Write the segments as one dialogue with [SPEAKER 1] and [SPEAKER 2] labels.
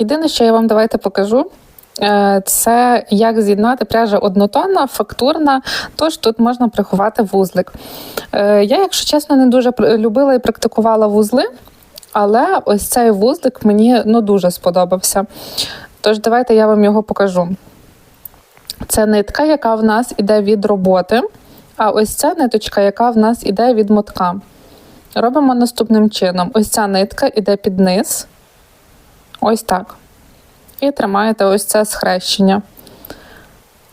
[SPEAKER 1] Єдине, що я вам давайте покажу. е, Це як з'єднати пряжа однотонна, фактурна, тож тут можна приховати вузлик. Е, Я, якщо чесно, не дуже любила і практикувала вузли, але ось цей вузлик мені ну, дуже сподобався. Тож давайте я вам його покажу. Це нитка, яка в нас іде від роботи, а ось ця ниточка, яка в нас іде від мотка. Робимо наступним чином: ось ця нитка іде під низ. Ось так. І тримаєте ось це схрещення.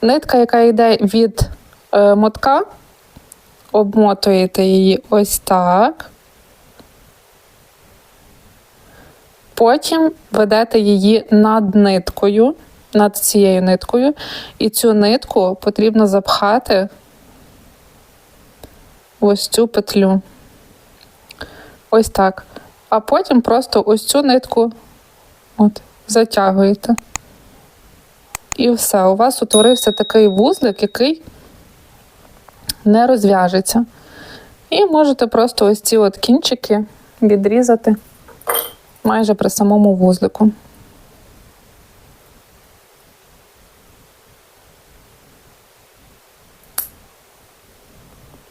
[SPEAKER 1] Нитка, яка йде від е, мотка, обмотуєте її ось так. Потім ведете її над ниткою, над цією ниткою, і цю нитку потрібно запхати ось цю петлю. Ось так. А потім просто ось цю нитку от, затягуєте. І все. У вас утворився такий вузлик, який не розв'яжеться. І можете просто ось ці от кінчики відрізати майже при самому вузлику.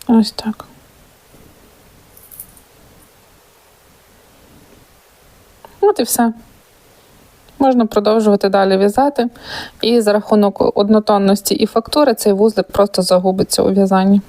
[SPEAKER 1] Ось так. От і все. Можна продовжувати далі в'язати, і за рахунок однотонності і фактури цей вузлик просто загубиться у в'язанні.